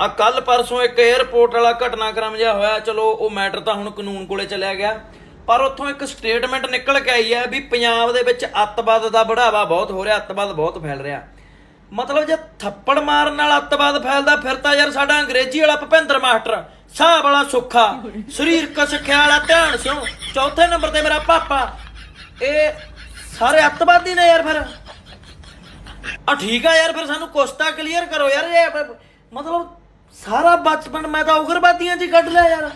ਆ ਕੱਲ ਪਰਸੋਂ ਇੱਕ 에어ਪੋਰਟ ਵਾਲਾ ਘਟਨਾਕ੍ਰਮ ਜਿਹਾ ਹੋਇਆ। ਚਲੋ, ਉਹ ਮੈਟਰ ਤਾਂ ਹੁਣ ਕਾਨੂੰਨ ਕੋਲੇ ਚਲਿਆ ਗਿਆ। ਪਰ ਉੱਥੋਂ ਇੱਕ ਸਟੇਟਮੈਂਟ ਨਿਕਲ ਕੇ ਆਈ ਹੈ ਵੀ ਪੰਜਾਬ ਦੇ ਵਿੱਚ ਅੱਤਵਾਦ ਦਾ ਬੜਾਵਾ ਬਹੁਤ ਹੋ ਰਿਹਾ, ਅੱਤਵਾਦ ਬਹੁਤ ਫੈਲ ਰਿਹਾ। ਮਤਲਬ ਜੇ ਥੱਪੜ ਮਾਰਨ ਨਾਲ ਅੱਤਵਾਦ ਫੈਲਦਾ, ਫਿਰ ਤਾਂ ਯਾਰ ਸਾਡਾ ਅੰਗਰੇਜ਼ੀ ਵਾਲਾ ਭੁਪਿੰਦਰ ਮਾਸਟਰ, ਸਾਹ ਵਾਲਾ ਸੁੱਖਾ, ਸਰੀਰਕ ਸਿੱਖਿਆ ਵਾਲਾ ਧਿਆਨ ਸਿਓ ਚੌਥੇ ਨੰਬਰ ਤੇ ਮੇਰਾ ਪਾਪਾ, ਇਹ ਸਾਰੇ ਅੱਤਵਾਦੀ ਨੇ ਯਾਰ ਫਿਰ। ਆ ਠੀਕ ਆ ਯਾਰ, ਫਿਰ ਸਾਨੂੰ ਕੋਸਤਾ ਕਲੀਅਰ ਕਰੋ ਯਾਰ, ਇਹ ਮਤਲਬ ਸਾਰਾ ਬਚਪਨ ਮੈਂ ਤਾਂ ਉਗਰਵਾਦੀਆਂ 'ਚ ਹੀ ਕੱਢ ਲਿਆ ਯਾਰ।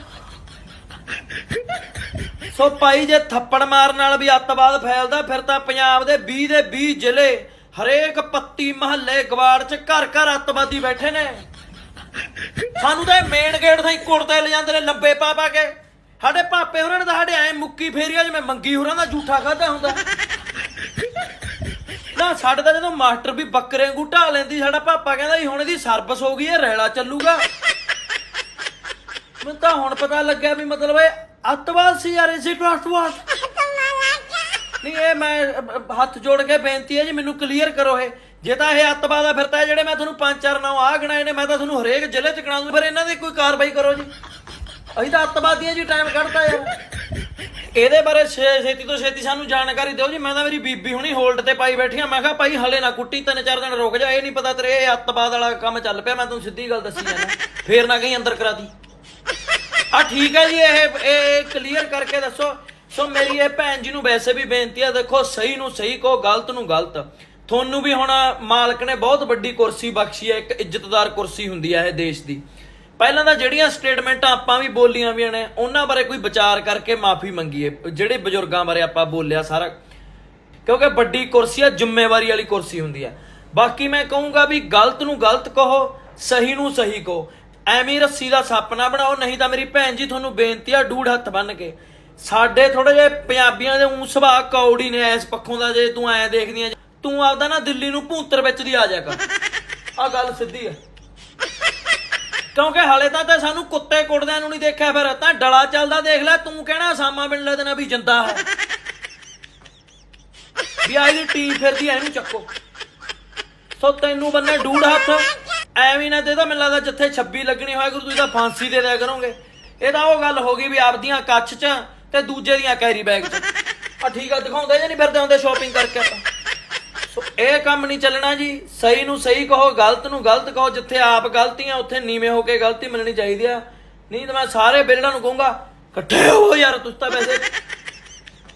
ਸੋ ਭਾਈ ਜੇ ਥੱਪੜ ਮਾਰਨ ਨਾਲ ਵੀ ਅੱਤਵਾਦ ਫੈਲਦਾ, ਫਿਰ ਤਾਂ ਪੰਜਾਬ ਦੇ 20 ਦੇ 20 ਜ਼ਿਲ੍ਹੇ ਹਰੇਕ ਪੱਤੀ ਮਹੱਲੇ ਗਵਾੜ 'ਚ ਘਰ ਘਰ ਅੱਤਵਾਦੀ ਬੈਠੇ ਨੇ। ਸਾਨੂੰ ਤਾਂ ਮੇਨ ਗੇਟ ਤੋਂ ਹੀ ਕੁੜਤੇ ਲੈ ਜਾਂਦੇ ਨੇ, ਲੰਬੇ ਪਾ ਪਾ ਕੇ। ਸਾਡੇ ਪਾਪੇ ਹੋਰਾਂ ਨੇ ਤਾਂ ਸਾਡੇ ਐ ਮੁੱਕੀ ਫੇਰੀਆ ਜਿਵੇਂ ਮੰਗੀ ਹੋਰਾਂ ਦਾ ਝੂਠਾ ਖਾਦਾ ਹੁੰਦਾ। ਸਾਡੇ ਤਾਂ ਜਦੋਂ ਮਾਸਟਰ ਵੀ ਬੱਕਰੇ ਵਾਂਗੂ ਢਾ ਲੈਂਦੀ ਸਾਡਾ ਪਾਪਾ ਕਹਿੰਦਾ ਜੀ ਹੁਣ ਇਹਦੀ ਸਰਵਿਸ ਹੋ ਗਈ ਇਹ ਰੈਲਾ ਚੱਲੂਗਾ। ਮੈਨੂੰ ਤਾਂ ਹੁਣ ਪਤਾ ਲੱਗਿਆ ਵੀ ਮਤਲਬ ਇਹ ਅੱਤਵਾਦ ਸੀ ਯਾਰ ਇਸੇ ਟੂ ਨਹੀਂ ਇਹ ਮੈਂ ਅ, ਹੱਥ ਜੋੜ ਕੇ ਬੇਨਤੀ ਹੈ ਜੀ ਮੈਨੂੰ ਕਲੀਅਰ ਕਰੋ ਇਹ। ਜੇ ਤਾਂ ਇਹ ਅੱਤਵਾਦ ਆ ਫਿਰ ਤਾਂ ਇਹ ਜਿਹੜੇ ਮੈਂ ਤੁਹਾਨੂੰ ਪੰਜ ਚਾਰ ਨਾਮ ਆ ਗਣਾਏ ਨੇ ਮੈਂ ਤਾਂ ਤੁਹਾਨੂੰ ਹਰੇਕ ਜ਼ਿਲ੍ਹੇ ਚ ਗਣਾ ਦੂੰ ਫਿਰ ਇਹਨਾਂ ਦੀ ਕੋਈ ਕਾਰਵਾਈ ਕਰੋ ਜੀ। ਅਸੀਂ ਤਾਂ ਅੱਤਵਾਦੀਆਂ ਜੀ ਟਾਈਮ ਕੱਢਤਾ ਯਾਰ। ਇਹਦੇ ਬਾਰੇ ਛੇ- ਛੇਤੀ ਤੋਂ ਛੇਤੀ ਸਾਨੂੰ ਜਾਣਕਾਰੀ ਦਿਓ ਜੀ। ਮੈਂ ਤਾਂ ਮੇਰੀ ਬੀਬੀ ਹੁਣੀ ਹੋਲਡ ਤੇ ਪਾਈ ਬੈਠੀ ਆ। ਮੈਂ ਕਿਹਾ ਭਾਈ ਹਲੇ ਨਾ ਕੁੱਟੀ, ਤਿੰਨ ਚਾਰ ਦਿਨ ਰੁਕ ਜਾ। ਇਹ ਨਹੀਂ ਪਤਾ ਤੇਰੇ ਇਹ ਅੱਤਵਾਦ ਵਾਲਾ ਕੰਮ ਚੱਲ ਪਿਆ। ਮੈਂ ਤੈਨੂੰ ਸਿੱਧੀ ਗੱਲ ਦੱਸੀ ਜਾਣਾ ਫੇਰ ਨਾ ਕਹੀਂ ਅੰਦਰ ਕਰਾ ਦੀ। ਆ ਠੀਕ ਹੈ ਜੀ, ਇਹ ਇਹ ਕਲੀਅਰ ਕਰਕੇ ਦੱਸੋ। ਸੋ ਮੇਰੀ ਇਹ ਭੈਣ ਜੀ ਨੂੰ ਵੈਸੇ ਵੀ ਬੇਨਤੀ ਆ, ਦੇਖੋ ਸਹੀ ਨੂੰ ਸਹੀ ਕਹੋ, ਗਲਤ ਨੂੰ ਗਲਤ। ਤੁਹਾਨੂੰ ਵੀ ਹੁਣ ਮਾਲਕ ਨੇ ਬਹੁਤ ਵੱਡੀ ਕੁਰਸੀ ਬਖਸ਼ੀ ਹੈ, ਇੱਕ ਇੱਜ਼ਤਦਾਰ ਕੁਰਸੀ ਹੁੰਦੀ ਹੈ ਇਹ ਦੇਸ਼ ਦੀ। ਪਹਿਲਾਂ ਤਾਂ ਜਿਹੜੀਆਂ ਸਟੇਟਮੈਂਟਾਂ ਆਪਾਂ ਵੀ ਬੋਲੀਆਂ ਵੀ ਨੇ, ਉਹਨਾਂ ਬਾਰੇ ਕੋਈ ਵਿਚਾਰ ਕਰਕੇ ਮਾਫੀ ਮੰਗੀਏ। ਜਿਹੜੇ ਬਜ਼ੁਰਗਾਂ ਬਾਰੇ ਆਪਾਂ ਬੋਲਿਆ ਸਾਰਾ। ਕਿਉਂਕਿ ਵੱਡੀ ਕੁਰਸੀ ਆ, ਜ਼ਿੰਮੇਵਾਰੀ ਵਾਲੀ ਕੁਰਸੀ ਹੁੰਦੀ ਹੈ ਬਾਕੀ ਮੈਂ ਕਹੂੰਗਾ ਵੀ ਗਲਤ ਨੂੰ ਗਲਤ ਕਹੋ, ਸਹੀ ਨੂੰ ਸਹੀ ਕਹੋ। ਐਵੇਂ ਰੱਸੀ ਦਾ ਸੱਪ ਨਾ ਬਣਾਓ, ਨਹੀਂ ਤਾਂ ਮੇਰੀ ਭੈਣ ਜੀ ਤੁਹਾਨੂੰ ਬੇਨਤੀ ਆ ਡੂੜ ਹੱਥ ਬੰਨ ਕੇ। ਸਾਡੇ ਥੋੜੇ ਜਿਹੇ ਪੰਜਾਬੀਆਂ ਦੇ ਉਂ ਸੁਭਾਅ ਕੌੜੀ ਨੇ ਇਸ ਪੱਖੋਂ ਦਾ ਜੇ ਤੂੰ ਐ ਦੇਖਦੀ ਆ, ਤੂੰ ਆਪਦਾ ਨਾ ਦਿੱਲੀ ਨੂੰ ਭੂਤਰ ਵਿੱਚ ਦੀ ਆ ਜਾ ਕਰ। ਆ ਗੱਲ ਸਿੱਧੀ ਹੈ ਕਿਉਂਕਿ ਹਾਲੇ ਤਾਂ ਤੇ ਸਾਨੂੰ ਕੁੱਤੇ ਕੁੱਟਦਿਆਂ ਨੂੰ ਨਹੀਂ ਦੇਖਿਆ ਫਿਰ। ਤਾਂ ਡਲਾ ਚੱਲਦਾ ਦੇਖ ਲੈ, ਤੂੰ ਕਹਿਣਾ ਸਾਮਾ ਬਿਨ ਲਦਨ ਵੀ ਜਿੰਦਾ ਹੈ। ਵੀ ਆਈ ਦੀ ਟੀਮ ਫਿਰਦੀ ਐ ਇਹਨੂੰ ਚੱਕੋ। ਸੋ ਤੈਨੂੰ ਬੰਨੇ ਡੂੜ ਹੱਥ। ਐਵੇਂ ਨਾ ਦੇ ਤਾਂ ਮੈਨੂੰ ਲੱਗਦਾ ਜਿੱਥੇ 26 ਲੱਗਣੀ ਹੋਇਆ ਗੁਰੂ, ਤੁਸੀਂ ਤਾਂ ਫਾਂਸੀ ਦੇ ਦਿਆ ਕਰੋਗੇ। ਇਹ ਤਾਂ ਉਹ ਗੱਲ ਹੋ ਗਈ ਵੀ ਆਪਦੀਆਂ ਕੱਛ 'ਚ ਤੇ ਦੂਜੇ ਦੀਆਂ ਕੈਰੀ ਬੈਗ 'ਚ। ਆ ਠੀਕ ਆ, ਦਿਖਾਉਂਦੇ ਜਾਂ ਨਹੀਂ ਫਿਰਦੇ ਹੁੰਦੇ ਸ਼ਾਪਿੰਗ ਕਰਕੇ ਆਪਾਂ। ਸੋ ਇਹ ਕੰਮ ਨਹੀਂ ਚੱਲਣਾ ਜੀ। ਸਹੀ ਨੂੰ ਸਹੀ ਕਹੋ, ਗਲਤ ਨੂੰ ਗਲਤ ਕਹੋ। ਜਿੱਥੇ ਆਪ ਗਲਤੀਆਂ, ਉੱਥੇ ਨੀਵੇਂ ਹੋ ਕੇ ਗਲਤੀ ਮੰਨਣੀ ਚਾਹੀਦੀ ਆ। ਨਹੀਂ ਤਾਂ ਮੈਂ ਸਾਰੇ ਬਿਲਡਾਂ ਨੂੰ ਕਹੂੰਗਾ, ਇਕੱਠੇ ਹੋ ਯਾਰ, ਤੁਸੀਂ ਤਾਂ ਵੈਸੇ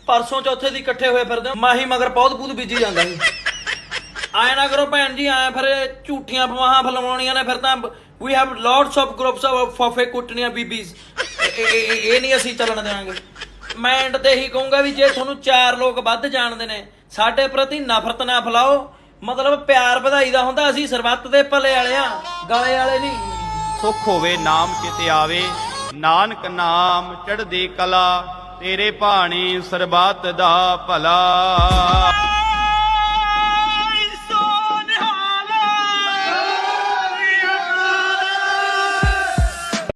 ਪਰਸੋਂ ਚੌਥੇ ਦੀ ਇਕੱਠੇ ਹੋਏ ਫਿਰਦੇ ਹੋ। ਮਾਹੀ ਮਗਰ ਪੌਦ ਪੂਦ ਬੀਜੀ ਜਾਂਦਾ ਸੀ ਆਏ ਨਾ ਕਰੋ ਭੈਣ ਜੀ, ਆਏ ਫਿਰ ਝੂਠੀਆਂ ਫਵਾਹਾਂ ਫਲਵਾਉਣੀਆਂ ਨੇ, ਫਿਰ ਤਾਂ ਵੀ have lots of groups of ਫਾਫੇ ਕੁੱਟਣੀਆਂ ਬੀਬੀਜ਼। ਇਹ- ਨਹੀਂ ਅਸੀਂ ਚੱਲਣ ਦੇਵਾਂਗੇ ਮੈਂ ਐਂਡ ਤੇ ਇਹੀ ਕਹੂੰਗਾ ਵੀ ਜੇ ਤੁਹਾਨੂੰ ਚਾਰ ਲੋਕ ਵੱਧ ਜਾਣਦੇ ਨੇ ਸਾਡੇ ਪ੍ਰਤੀ ਨਫ਼ਰਤ ਨਾ ਫੈਲਾਓ। ਮਤਲਬ ਪਿਆਰ ਵਧਾਈ ਦਾ ਹੁੰਦਾ, ਅਸੀਂ ਸਰਬੱਤ ਦੇ ਭਲੇ ਵਾਲੇ ਆ, ਗਲੇ ਵਾਲੇ ਨਹੀਂ। ਸੁਖ ਹੋਵੇ, ਨਾਮ ਚਿਤ ਆਵੇ, ਨਾਨਕ ਨਾਮ ਚੜ੍ਹਦੀ ਕਲਾ, ਤੇਰੇ ਭਾਣੇ ਸਰਬੱਤ ਦਾ ਭਲਾ।